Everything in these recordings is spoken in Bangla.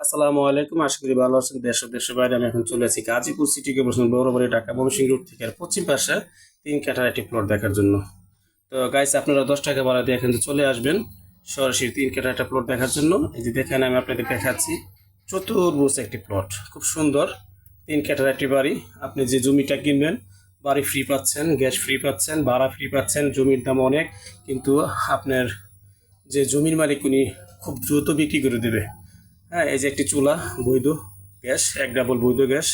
আসসালামু আলাইকুম। আশা করি ভালো আছেন। দেশ দেশের বাইরে আমি এখন চলে আছি গাজীপুর সিটি বসুন বড়বাড়ি ঢাকা ময়মনসিংহ রোড থেকে পশ্চিম পাশে তিন কাঠার একটি প্লট দেখার জন্য। তো গাইস আপনারা দশ টাকা ভাড়া দিয়ে এখান চলে আসবেন। সরাসরি তিন কাঠার একটা প্লট দেখার জন্য। এই যে দেখেন, আমি আপনাদের দেখাচ্ছি চতুর্ভুজ একটি প্লট খুব সুন্দর। তিন কাঠার একটি বাড়ি। আপনি যে জমিটা কিনবেন, বাড়ি ফ্রি পাচ্ছেন গ্যাস ফ্রি পাচ্ছেন, ভাড়া ফ্রি পাচ্ছেন, জমির দাম অনেক। কিন্তু আপনার যে জমির মালিক, উনি খুব দ্রুত বিক্রি করে দেবে। হ্যাঁ এই যে একটি চুলা, বৈধ গ্যাস, এক ডাবল বৈধ গ্যাস।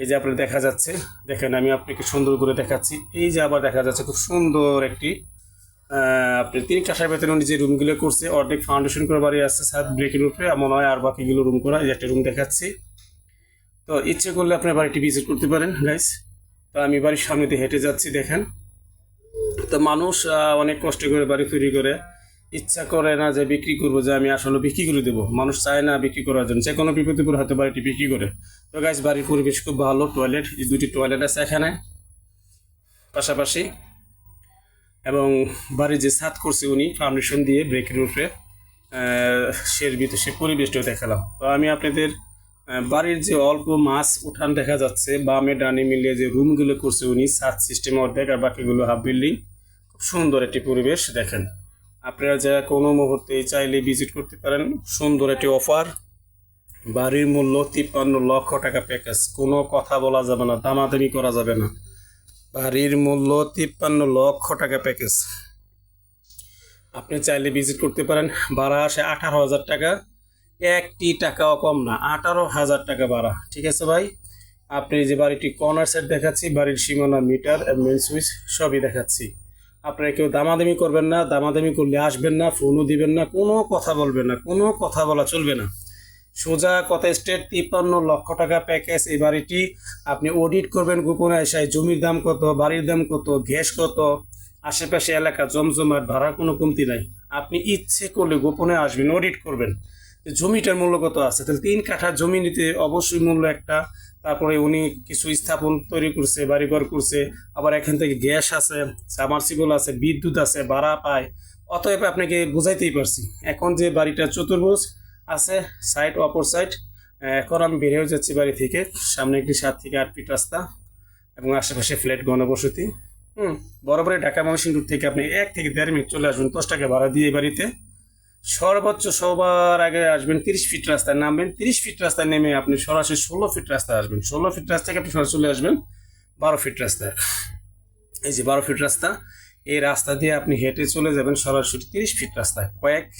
এই যে আপনার দেখা যাচ্ছে, দেখেন আমি আপনাকে সুন্দর করে দেখাচ্ছি। এই যে আবার দেখা যাচ্ছে, খুব সুন্দর একটি আপনি তিন কাঠার ভেতরে উনি যে রুমগুলো করছে, অর্ধেক ফাউন্ডেশন করে বাড়ি আসছে সাত ব্রেকের উপরে মনে হয় আর বাকিগুলো রুম করা, এই যে একটা রুম দেখাচ্ছি। তো ইচ্ছে করলে আপনার বাড়িটি ভিজিট করতে পারেন গাইস তো আমি বাড়ির সামনে দিয়ে হেঁটে যাচ্ছি, দেখেন। তো মানুষ অনেক কষ্ট করে বাড়ি তৈরি করে। ইচ্ছা করে না যে বিক্রি করব, যে আমি আসলে বিক্রি করে দেবো। মানুষ চায় না বিক্রি করার জন্য। যে কোনো বিপদে হয়তো বাড়িটি বিক্রি করে। তো গাইজ বাড়ির পরিবেশ খুব ভালো টয়লেট এই দুটি টয়লেট আছে এখানে। পাশাপাশি। এবং বাড়ির যে ছাদ করছে উনি ফাউন্ডেশন দিয়ে ব্রেকের উপরে সের ভিতরে, সে পরিবেশটাও দেখালাম। তো আমি আপনাদের বাড়ির যে অল্প মাছ উঠান দেখা যাচ্ছে, বামে ডানে মিলিয়ে যে রুমগুলো করছে উনি, ছাদ সিস্টেম অর্ধেক আর বাকিগুলো হাফ বিল্ডিং খুব সুন্দর একটি পরিবেশ, দেখেন। আপনারা যা কোনো মুহূর্তে চাইলে ভিজিট করতে পারেন, সুন্দর একটি অফার বাড়ির মূল্য তিপ্পান্ন লক্ষ টাকা প্যাকেজ কোনো কথা বলা যাবে না, দামাদামি করা যাবে না। বাড়ির মূল্য তিপ্পান্ন লক্ষ টাকা প্যাকেজ আপনি চাইলে ভিজিট করতে পারেন, ভাড়া আসে আঠারো হাজার টাকা। একটি টাকাও কম না, আঠারো হাজার টাকা ভাড়া। ঠিক আছে ভাই? আপনি যে বাড়িটি কর্নার সাইড দেখাচ্ছি, বাড়ির সীমানা মিটার মেন সুইচ সবই দেখাচ্ছি। আপনারা কেউ দামাদামি করবেন না, দামাদামি করলে আসবেন না, ফোনও দিবেন না, কোনো কথা বলবেন না, কোনো কথা বলা চলবে না। সোজা কথা, স্টেট তিপ্পান্ন লক্ষ টাকা প্যাকেজ, এই বাড়িটি আপনি অডিট করবেন গোপনে আসায় জমির দাম কত, বাড়ির দাম কত, গ্যাস কত, আশেপাশে এলাকা জমজমাট ভাড়া কোনো কমতি নাই। আপনি ইচ্ছে করলে গোপনে আসবেন, অডিট করবেন। জমিটার মূল্য কত আছে? তাহলে তিন কাঠা জমি নিতে অবশ্যই মূল্য একটা। তারপরে উনি কিছু স্থাপন তৈরি করছে, বাড়িঘর করছে, আবার এখান থেকে গ্যাস আছে সামারসিবল আছে, বিদ্যুৎ আছে, ভাড়া পায়। অতএব আপনাকে বুঝাইতেই পারছি, এখন যে বাড়িটা চতুর্ভুজ আছে সাইড অপর সাইড এখন আমি বের হয়ে যাচ্ছি বাড়ি থেকে, সামনে একটি সাত থেকে আট ফিট রাস্তা এবং আশেপাশে ফ্ল্যাট গণবসতি হুম, বরাবরই ঢাকা ময়মনসিংহ থেকে আপনি এক থেকে দেড় মিনিট চলে আসবেন, দশ টাকা ভাড়া দিয়ে বাড়িতে। সর্বোচ্চ সবার আগে আসবেন তিরিশ ফিট রাস্তায় নামবেন। তিরিশ ফিট রাস্তায় নেমে আপনি সরাসরি ষোলো ফিট রাস্তায় আসবেন। ষোলো ফিট রাস্তা থেকে আপনি সরাসরি চলে আসবেন বারো ফিট রাস্তায়। এই যে বারো ফিট রাস্তা, এই রাস্তা দিয়ে আপনি হেঁটে চলে যাবেন সরাসরি তিরিশ ফিট রাস্তায়। কয়েক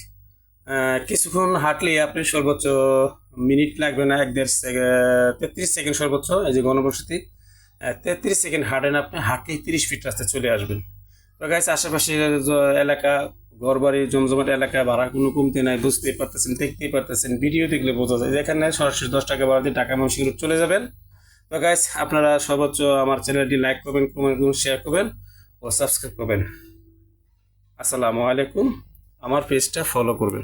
কিছুক্ষণ হাঁটলে আপনি সর্বোচ্চ মিনিট লাগবে না, এক দেড় তেত্রিশ সেকেন্ড সর্বোচ্চ, এই যে গণবসতি তেত্রিশ সেকেন্ড হাঁটেন আপনি, হাঁটলেই তিরিশ ফিট রাস্তায় চলে আসবেন। তো গাইছে আশেপাশে জ- এলাকা ঘরবাড়ি, জমজমাট এলাকা, ভাড়া কোনো কমতে নাই, বুঝতেই পারতেছেন, দেখতেই পারতেছেন ভিডিও দেখলে বোঝা যায়। যেখানে সরাসরি দশ টাকা ভাড়া দিয়ে টাকা মানুষ চলে যাবেন। তো গাইস আপনারা সর্বোচ্চ আমার চ্যানেলটি লাইক করবেন কমেন্ট করুন শেয়ার করবেন ও সাবস্ক্রাইব করবেন। আসসালামু আলাইকুম। আমার পেজটা ফলো করবেন।